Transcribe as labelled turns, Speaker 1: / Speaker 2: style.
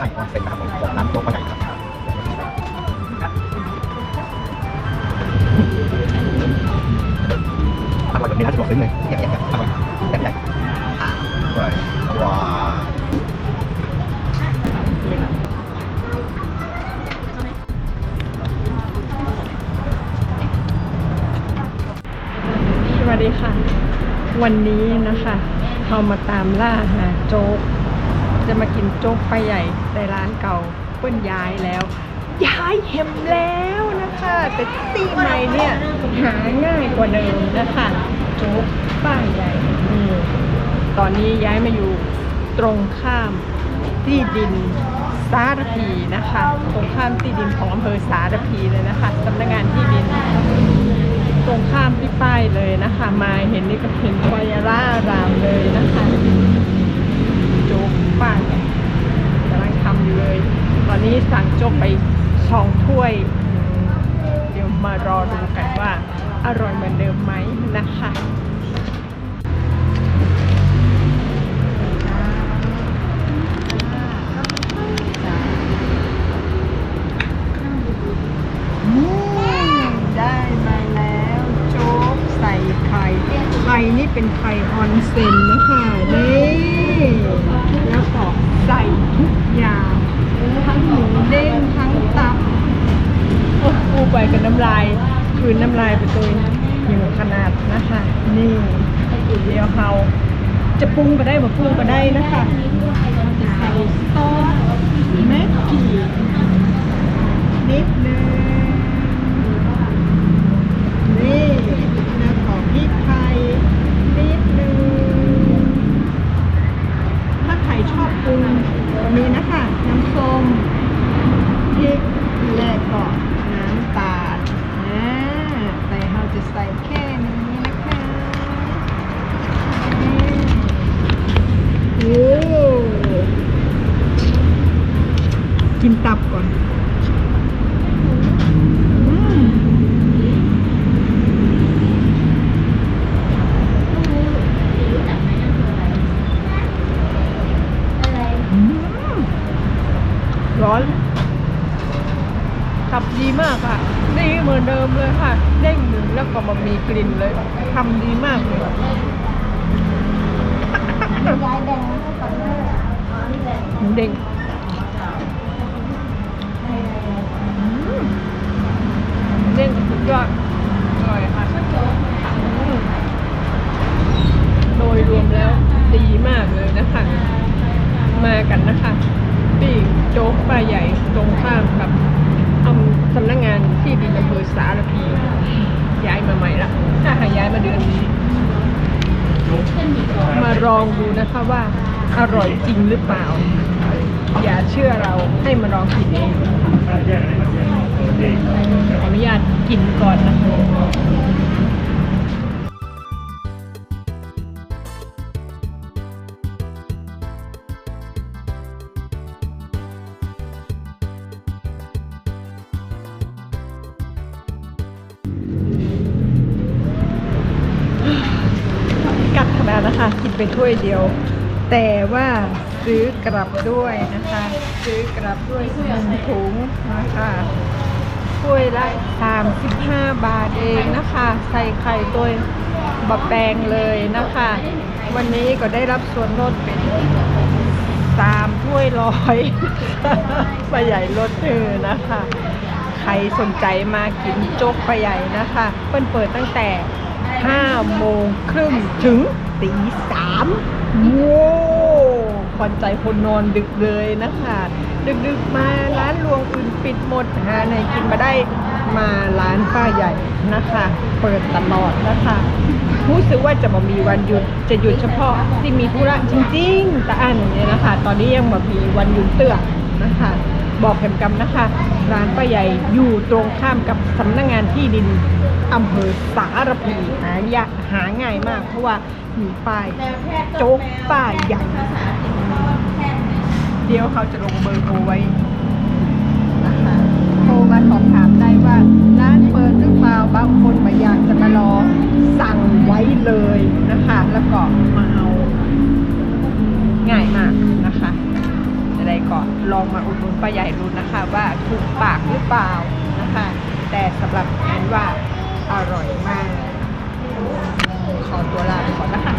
Speaker 1: ข่ออนเซ็นนะครับผมของร้านโต๊ะปลาใหญ่ครับอร่อยแบบนี้น่าจะบอกซื้อเลยใหญ่ๆอร่อยแบบใหญ่อ่าอร่ว้าว
Speaker 2: สวัสดีค่ะ วันนี้นะคะเรามาตามล่าหาโจ๊ก จะมากินโจ๊กไปาใหญ่แต่ร้านเก่าเปิ้นย้ายแล้ว ย้ายเห็มแล้วนะคะแต่ที่ใหม่เนี่ยหาง่ายกว่าเดิมนะคะโจ๊กป้าใหญ่นี่ตอนนี้ย้ายมาอยู่ตรงข้ามที่ดินสารพีนะคะ ตรงข้ามที่ดินของอำเภอสารพีเลยนะคะสำนักงานที่ดิน ตรงข้ามที่ป้ายเลยนะคะ มาเห็นนี่ก็เห็นไฟร่ารามเลยนะคะโจ๊กป้ายกำลังทำอยู่เลย ตอนนี้ สั่งโจ๊กไปสองถ้วย เดี๋ยวมารอดูกันว่าอร่อยเหมือนเดิมไหมนะคะได้มาแล้วโจ๊กใส่ไข่ไข่นี่เป็นไข่ออนเซนนะคะนี่แล้วก็ใส่ทุกอย่างทั้งหมูเด้งทั้งตับโอ้ปูไปกับน้ำลาย คืนน้ำลายไปตัวหิวขนาดนะคะนี่เดี๋ยวเฮาจะปรุงก็ได้บ่ปรุงก็ได้นะคะใส่ซอสแม็กกี้นิดนึง เหมือนเดิมเลยค่ะ เด้งหนึ่งแล้วก็มามีกลิ่นเลยทำดีมากเลยหมูเด้งเด้งสุดยอดอร่อยค่ะโดยรวมแล้วดีมากเลยนะคะ มากันนะคะปีกโจ๊กปลาใหญ่ตรงข้ามกับ อำสำนักงานที่ดินอำเภอสารพีย้ายมาใหม่ละถ้าหาย้ายมาเดือนนี้มาลองดูนะคะว่าอร่อยจริงหรือเปล่า อย่าเชื่อเราให้มาลองกินเองขออนุญาตกินก่อนนะ นะคะ กินไปถ้วยเดียว แต่ว่าซื้อกลับด้วยนะคะ ซื้อกลับด้วยหนึ่งถุงนะคะถ้วยละ35 บาทเองนะคะ ใส่ไข่ตัวบะแปงเลยนะคะ วันนี้ก็ได้รับส่วนลดเป็นสามถ้วยร้อยปลาใหญ่ลดเธอนะคะ ใครสนใจมากินโจ๊กปลาใหญ่นะคะ เปิ้นเปิดตั้งแต่5โมงครึ่งถึง ตีสามโว้ควันใจคนนอนดึกเลยนะคะ ดึกๆมาร้านรวงอื่นปิดหมดหาไหนกินมาได้มาร้านป้าใหญ่นะคะ เปิดตลอดนะคะรู้สึกว่าจะมามีวันหยุดจะหยุดเฉพาะที่มีธุระจริงๆแต่อันเนี่ยนะคะ ตอนนี้ยังมามีวันหยุดเตือกนะคะ บอกแกมกำนะคะ ร้านป้าใหญ่อยู่ตรงข้ามกับสำนักงงานที่ดินอำเภอสารพีหายากหาง่ายมาก เพราะว่ามีป้ายโจ๊กป้าใหญ่เดี๋ยวเขาจะลงเบอร์โทรไว้ ก่อน ลองมาอุดหนุนป้าใหญ่ดูนะคะว่าถูกปากหรือเปล่านะคะ แต่สำหรับแอนว่าอร่อยมาก ขอตัวลาไปก่อนนะคะ